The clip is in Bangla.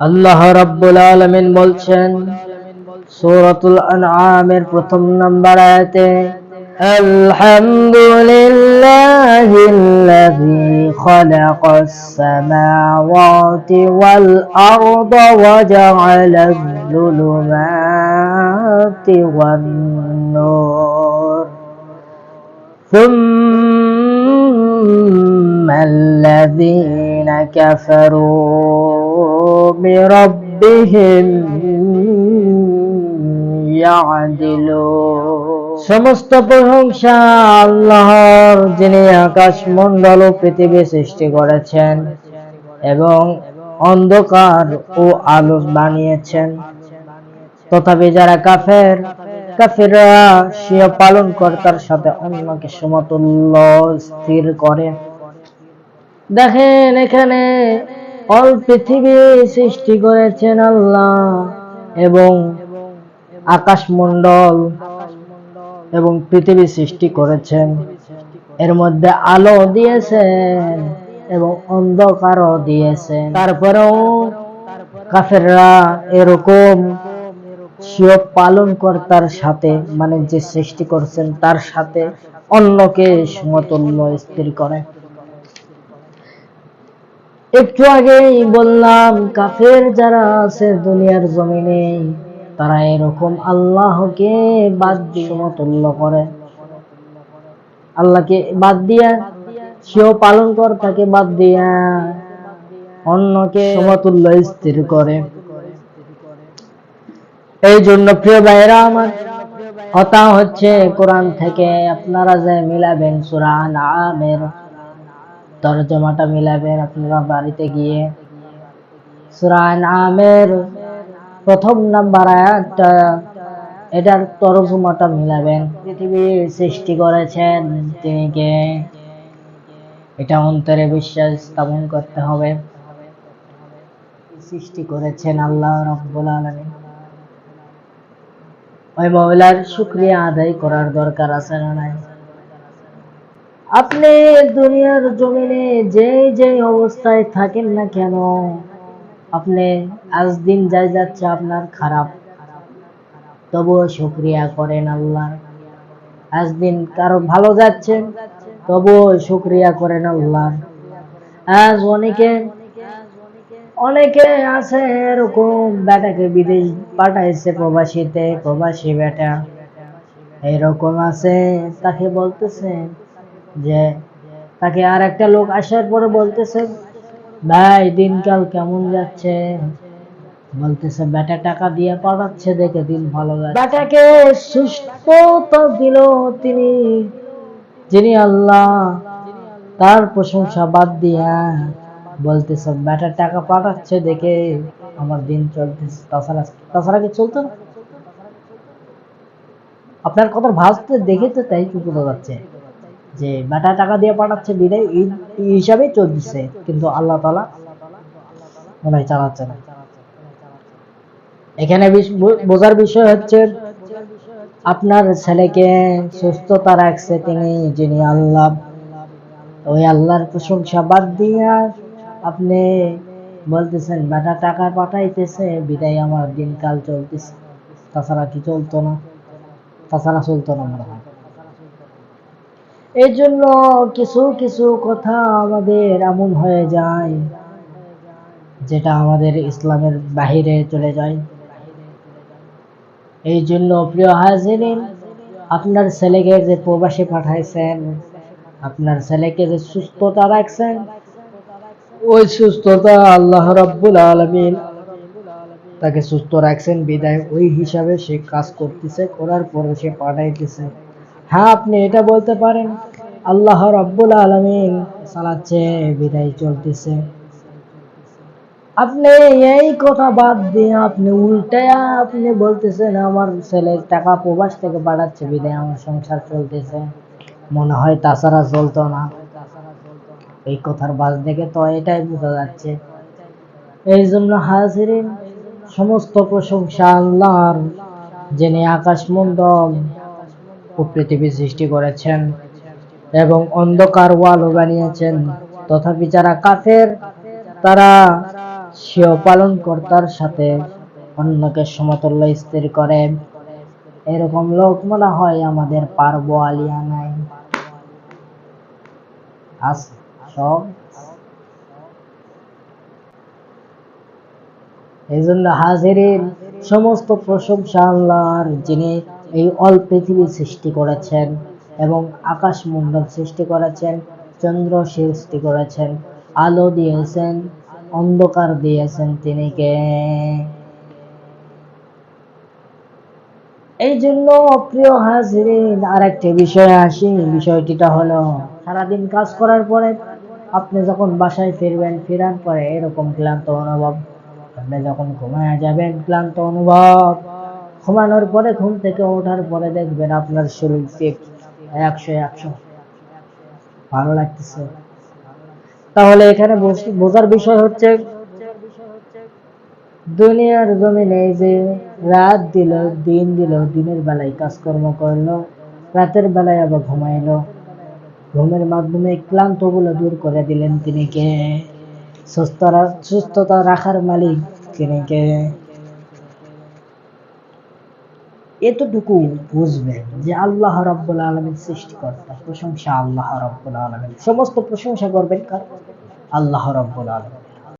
আল্লাহ রাব্বুল আলামিন বলছেন সূরাতুল আনআমের প্রথম নাম্বার আয়াতে আলহামদুলিল্লাহিল্লাযী খালাকাস সামাওয়াতি ওয়াল আরদা ওয়া জাআলাল যুলুমাতি ওয়ান নূর ثم الذين كفروا بربهم يعدلون সমস্ত প্রশংসা আল্লাহর যিনি আকাশ মণ্ডল ও পৃথিবী সৃষ্টি করেছেন এবং অন্ধকার ও আলো বানিয়েছেন তথাপি যারা কাফের কাফেররা স্বীয় পালন কর্তার সাথে অন্যকে সমতুল্য স্থির করে দেখেন এখানে অল পৃথিবী সৃষ্টি করেছেন আল্লাহ এবং আকাশমণ্ডল এবং পৃথিবী সৃষ্টি করেছেন। এর মধ্যে আলো দিয়েছেন এবং অন্ধকারও দিয়েছেন। তারপরেও কাফেররা এরকম স্বীয় পালন কর্তার সাথে মানে যে সৃষ্টি করছেন তার সাথে অন্যকে সমতুল্য স্থির করে। একটু আগেই বললাম, কাফের যারা আছে দুনিয়ার জমিনে, তারা এরকম আল্লাহকে বাদ দিয়ে সমতুল্য করে। আল্লাহকে বাদ দিয়া, সেও পালন কর তাকে বাদ দিয়া অন্যকে সমতুল্য স্থির করে। এই জন্য প্রিয় ভাইরা আমার কথা হচ্ছে, কোরআন থেকে আপনারা যে মিলাবেন সুরান নামের তর্জমাটা মিলাবেন আপনারা বাড়িতে গিয়ে। সুরা নামের প্রথম নাম্বার আয়াতটা, এটার তর্জমাটা মিলাবেন। পৃথিবীর সৃষ্টি করেছেন তিনি কে? এটা অন্তরে বিশ্বাস স্থাপন করতে হবে। সৃষ্টি করেছেন আল্লাহ রব্বুল আলামিন। ওই মহিলার শুক্রিয়া আদায় করার দরকার আছে না নাই? আপনি দুনিয়ার জমিনে যে যে অবস্থায় থাকেন না কেন, আপনি আজ দিন যাই যাচ্ছে আপনার খারাপ। তবুও শুক্রিয়া করেন আল্লাহ। আজ দিন কারও ভালো যাচ্ছে, তবুও শুক্রিয়া করেন আল্লাহ। আজ অনেকে অনেকে আছে এরকম বেটাকে বিদেশ পাঠাইছে প্রবাসীতে, প্রবাসী বেটা। এরকম আছে, তাকে বলতেছে যে তাকে আর একটা লোক আসার পরে বলতেছে, ভাই, দিনকাল কেমন যাচ্ছে? বলতেছে, বেটা, টাকা দিয়ে পাঠাচ্ছে, দেখে দিন ভালো যাচ্ছে। বেটাকে সুস্থতা দিল তিনি। যিনি আল্লাহ, তার প্রশংসা বাদ দিয়া বলতেছে বেটার টাকা পাঠাচ্ছে, দেখে আমার দিন চলতেছে। তাছাড়া তাছাড়া কি চলতো না? আপনার কথা ভাবতে দেখে তো তাই কি বোঝা যাচ্ছে। যে বেটা টাকা দিয়ে পাঠাচ্ছে বিদায়, এই হিসাবেই চলতেছে। কিন্তু আল্লাহ তালা মনে হয় চালাচ্ছে না। এখানে বোঝার বিষয় হচ্ছে আপনার ছেলেকে সুস্থতা রাখছে তিনি, যিনি আল্লাহ। ওই আল্লাহর প্রশংসা বাদ দিয়া আপনি বলতেছেন, বেটা টাকা পাঠাইতেছে, বিদায় আমার দিনকাল চলতেছে। তাছাড়া কি চলতো না। তাছাড়া চলতো না মনে হয়। এই জন্য কিছু কিছু কথা আমাদের এমন হয়ে যায় যেটা আমাদের ইসলামের বাহিরে চলে যায়। এই জন্য প্রিয় হাজিরিন, আপনার ছেলেকে যে প্রবাসে পাঠাইছেন, আপনার ছেলেকে যে সুস্থতা রাখছেন, ওই সুস্থতা আল্লাহ রাব্বুল আলামিন তাকে সুস্থ রাখছেন। বিদায় ওই হিসাবে সে কাজ করতেছে, করার পরে সে পাঠাইতেছে। হ্যাঁ আপনি এটা বলতে পারেন। আল্লাহ রাব্বুল আলামিন চালাচ্ছে বিদায় চলতেছে। আপনি এই কথা বাদ দিয়ে আপনি উল্টায়া আপনি বলতেছেন, আমার ছেলে টাকা প্রবাস থেকে পাঠাচ্ছে, বিদায় আমার সংসার চলতেছে। মনে হয় তাছাড়া চলতো না। এই কথার বাজ দেখে তো এটাই বোঝা যাচ্ছে। এই জন্য হাজিরিন, সমস্ত প্রশংসা আল্লাহর, যিনি আকাশমণ্ডল ও পৃথিবী সৃষ্টি করেছেন এবং অন্ধকার ওয়ালও বানিয়েছেন। তথাপি যারা কাফের, তারা সেও পালন কর্তার সাথে অন্যকে সমতুল্য স্থির করে। এরকম লোক মনে হয় আমাদের পার্ব আলিয়ানায় আস সব এই জন্য হাজিরিন সমস্ত প্রশংসা আল্লাহর, যিনি এই অল পৃথিবী সৃষ্টি করেছেন এবং আকাশ মণ্ডল সৃষ্টি করেছেন, চন্দ্র সৃষ্টি করেছেন, আলো দিয়েছেন, অন্ধকার দিয়েছেন তিনি কে? এই জন্য প্রিয় হাজিরিন আর একটা বিষয়ে আসি। বিষয়টিটা হলো, সারাদিন কাজ করার পরে আপনি যখন বাসায় ফিরবেন, ফেরার পরে এরকম ক্লান্ত অনুভব। আপনি যখন ঘুমায় যাবেন, ক্লান্ত অনুভব। ঘুমানোর পরে ঘুম থেকে ওঠার পরে দেখবেন আপনার শরীর ফিট একশো একশো। ভালো লাগতেছে। তাহলে এখানে বোঝার বিষয় হচ্ছে, দুনিয়ার জমিনে যে রাত দিল, দিন দিল, দিনের বেলায় কাজকর্ম করল, রাতের বেলায় আবার ঘুমাইলো। ঘুমের মাধ্যমে ক্লান্তগুলো দূর করে দিলেন তিনি কে? সুস্থ সুস্থতা রাখার মালিক তিনি কে? এতটুকু বুঝবেন যে আল্লাহ রব্বুল আলমের সৃষ্টিকর্তা, প্রশংসা আল্লাহ রব্বুল আলমের সমস্ত প্রশংসা করবেন কার? আল্লাহ রব্বুল আলম